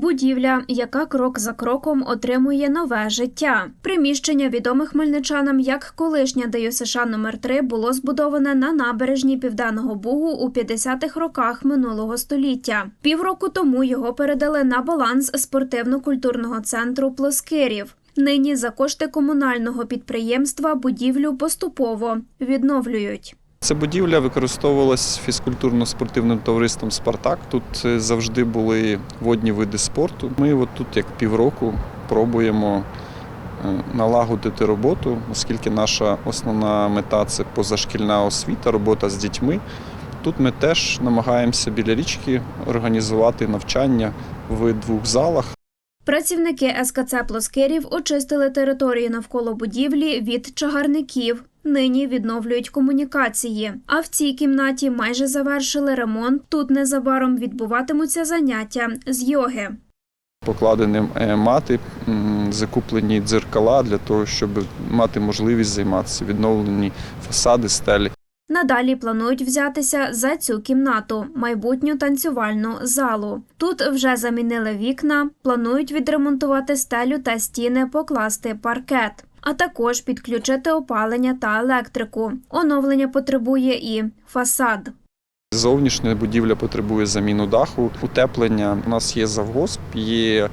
Будівля, яка крок за кроком отримує нове життя. Приміщення відоме хмельничанам як колишня ДЮСШ номер 3 було збудоване на набережній Південного Бугу у 50-х роках минулого століття. Півроку тому його передали на баланс спортивно-культурного центру Плоскирів. Нині за кошти комунального підприємства будівлю поступово відновлюють. Ця будівля використовувалась фізкультурно-спортивним товариством Спартак. Тут е, завжди були водні види спорту. Ми от тут як півроку пробуємо е, налагодити роботу, оскільки наша основна мета це позашкільна освіта, робота з дітьми. Тут ми теж намагаємося біля річки організувати навчання в двох залах. Працівники СКЦ Плоскирів очистили територію навколо будівлі від чагарників. Нині відновлюють комунікації. А в цій кімнаті майже завершили ремонт. Тут незабаром відбуватимуться заняття з йоги. Покладені е, мати, закуплені дзеркала для того, щоб мати можливість займатися, відновлені фасади, стелі. Надалі планують взятися за цю кімнату майбутню танцювальну залу. Тут вже замінили вікна, планують відремонтувати стелю та стіни, покласти паркет, а також підключити опалення та електрику. Оновлення потребує і фасад. Зовнішня будівля потребує заміну даху, утеплення. У нас є завгосп, є е,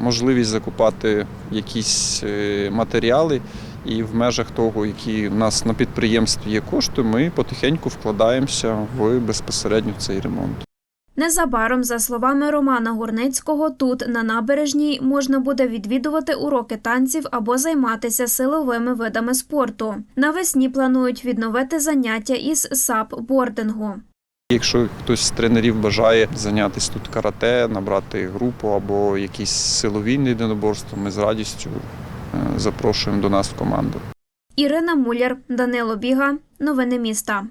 можливість закупати якісь е, матеріали. І в межах того, які в нас на підприємстві є кошти, ми потихеньку вкладаємося в безпосередньо цей ремонт. Незабаром, за словами Романа Гурницького, тут на набережній можна буде відвідувати уроки танців або займатися силовими видами спорту. Навесні планують відновити заняття із сап-бордингу. Якщо хтось з тренерів бажає зайнятися тут карате, набрати групу або якісь силові єдиноборства, ми з радістю е, запрошуємо до нас в команду. Ірина Муляр, Данило Біга. Новини міста.